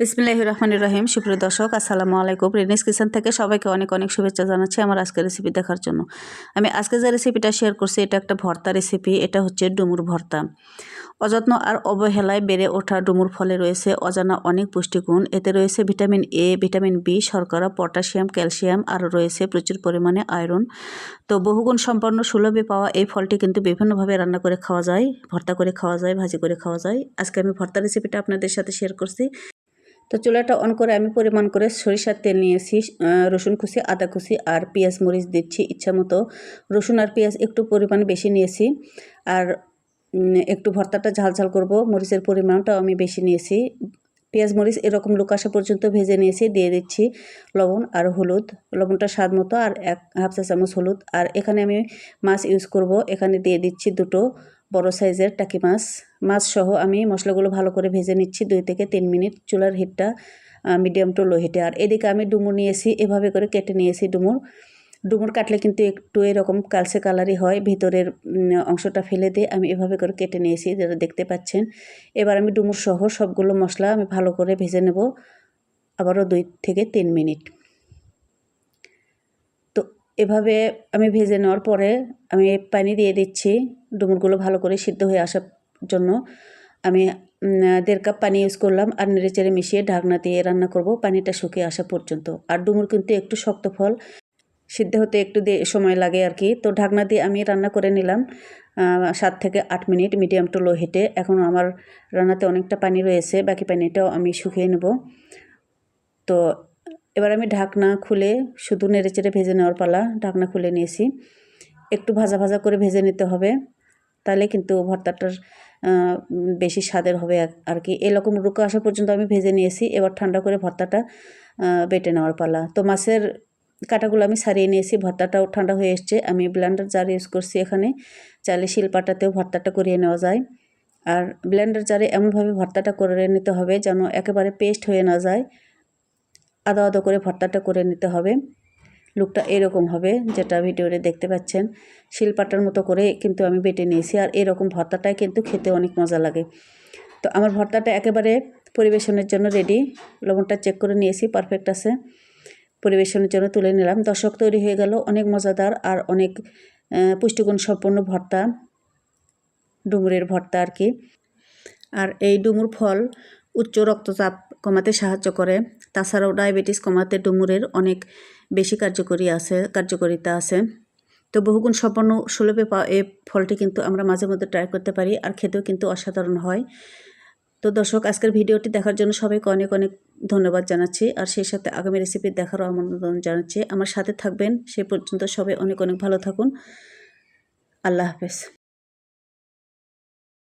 বিসমিল্লাহ রহমান রহিম। সুপ্রিয় দর্শক, আসসালামু আলাইকুম। রেনিস কিচেন থেকে সবাইকে অনেক অনেক শুভেচ্ছা জানাচ্ছি আমার আজকের রেসিপি দেখার জন্য। আমি আজকে যে রেসিপিটা শেয়ার করছি, এটা একটা ভর্তা রেসিপি এটা হচ্ছে ডুমুর ভর্তা। অযত্ন আর অবহেলায় বেড়ে ওঠা ডুমুর ফলে রয়েছে অজানা অনেক পুষ্টিগুণ। এতে রয়েছে ভিটামিন এ ভিটামিন বি শর্করা, পটাশিয়াম, ক্যালসিয়াম আর রয়েছে প্রচুর পরিমাণে আয়রন। তো বহুগুণ সম্পন্ন সুলভে পাওয়া এই ফলটি কিন্তু বিভিন্নভাবে রান্না করে খাওয়া যায়, ভর্তা করে খাওয়া যায়, ভাজি করে খাওয়া যায়। আজকে আমি ভর্তা রেসিপিটা আপনাদের সাথে শেয়ার করছি। তো চুলাটা অন করে আমি পরিমাণ করে সরিষার তেল নিয়েছি রসুন কুচি, আদা কুচি আর পেঁয়াজ মরিচ দিচ্ছি ইচ্ছা মতো। রসুন আর পেঁয়াজ একটু পরিমাণ বেশি নিয়েছি আর একটু ভর্তাটা ঝাল ঝাল করব, মরিচের পরিমাণটাও আমি বেশি নিয়েছি। পেঁয়াজ মরিচ এরকম লোক আসা পর্যন্ত ভেজে নিয়েছি, দিয়ে দিচ্ছি লবণ আর হলুদ। লবণটা স্বাদ মতো আর এক, হাফ চা চামচ হলুদ। আর এখানে আমি মাছ ইউজ করব, এখানে দিয়ে দিচ্ছি দুটো বড় সাইজের টাকি মাছ। মাছ সহ আমি মশলাগুলো ভালো করে ভেজে নিচ্ছি দুই থেকে তিন মিনিট। চুলার হিটটা মিডিয়াম টু লো হিটে। আর এদিকে আমি ডুমুর নিয়েছি, এভাবে করে কেটে নিয়েছি ডুমুর। ডুমুর কাটলে কিন্তু একটু এরকম কালসে কালারই হয়, ভিতরের অংশটা ফেলে দিয়ে আমি এভাবে করে কেটে নিয়েছি, যেটা দেখতে পাচ্ছেন। এবার আমি ডুমুর সহ সবগুলো মশলা আমি ভালো করে ভেজে নেব, আবারও দুই থেকে তিন মিনিট। এভাবে আমি ভেজে নেওয়ার পরে আমি পানি দিয়ে দিচ্ছি ডুমুরগুলো ভালো করে সিদ্ধ হয়ে আসার জন্য। আমি দেড় কাপ পানি ইউজ করলাম আর নেড়েচেড়ে মিশিয়ে ঢাকনা দিয়ে রান্না করব পানিটা শুকিয়ে আসা পর্যন্ত। আর ডুমুর কিন্তু একটু শক্ত ফল, সিদ্ধ হতে একটু সময় লাগে আর কি তো ঢাকনা দিয়ে আমি রান্না করে নিলাম সাত থেকে আট মিনিট মিডিয়াম টু লো হিটে। এখন আমার রান্নাতে অনেকটা পানি রয়েছে, বাকি পানিটাও আমি শুকিয়ে নেব। তো এবার আমি ঢাকনা খুলে শুধু নেড়ে চেড়ে ভেজে নেওয়ার পালা ঢাকনা খুলে নিয়েছি। একটু ভাজা ভাজা করে ভেজে নিতে হবে। তাহলে কিন্তু ভর্তাটার বেশি স্বাদের হবে আর কি। এরকম রুকা আসা পর্যন্ত আমি ভেজে নিয়েছি। এবার ঠান্ডা করে ভর্তাটা বেটে নেওয়ার পালা। তো মাছের কাটাগুলো আমি সারিয়ে নিয়েছি। ভর্তাটাও ঠান্ডা হয়ে এসছে। আমি ব্লেন্ডার জার ইউজ করছি এখানে। চাইলে শিলপাটাতেও ভর্তাটা করিয়ে নেওয়া যায়। আর ব্লেন্ডার জারে এমনভাবে ভর্তাটা করে নিতে হবে যেন একেবারে পেস্ট হয়ে না যায়। আদা আদা করে ভর্তাটা করে নিতে হবে। লুকটা এরকম হবে যেটা ভিডিওতে দেখতে পাচ্ছেন। শিলপাটার মতো করে কিন্তু আমি বেটে নিয়েছি আর এরকম ভর্তাটাই কিন্তু খেতে অনেক মজা লাগে। তো আমার ভর্তাটা একেবারে পরিবেশনের জন্য রেডি লবণটা চেক করে নিয়েছি পারফেক্ট আছে। পরিবেশনের জন্য তুলে নিলাম। দর্শক, তৈরি হয়ে গেল অনেক মজাদার আর অনেক পুষ্টিগুণ সম্পন্ন ভর্তা। ডুমুরের ভর্তা আর কি। আর এই ডুমুর ফল উচ্চ রক্তচাপ কমাতে সাহায্য করে। তাছাড়াও ডায়াবেটিস কমাতে ডুমুরের অনেক বেশি কার্যকরী আছে, কার্যকরিতা আছে। তো বহুগুণ সম্পন্ন সুলভে পাওয়া এই ফলটি কিন্তু আমরা মাঝে মধ্যে ট্রাই করতে পারি আর খেতেও কিন্তু অসাধারণ হয়। তো দর্শক, আজকের ভিডিওটি দেখার জন্য সবাইকে অনেক অনেক ধন্যবাদ জানাচ্ছি আর সেই সাথে আগামী রেসিপি দেখারও আমন্ত্রণ জানাচ্ছি। আমার সাথে থাকবেন, সে পর্যন্ত সবাই অনেক অনেক ভালো থাকুন। আল্লাহ হাফেজ।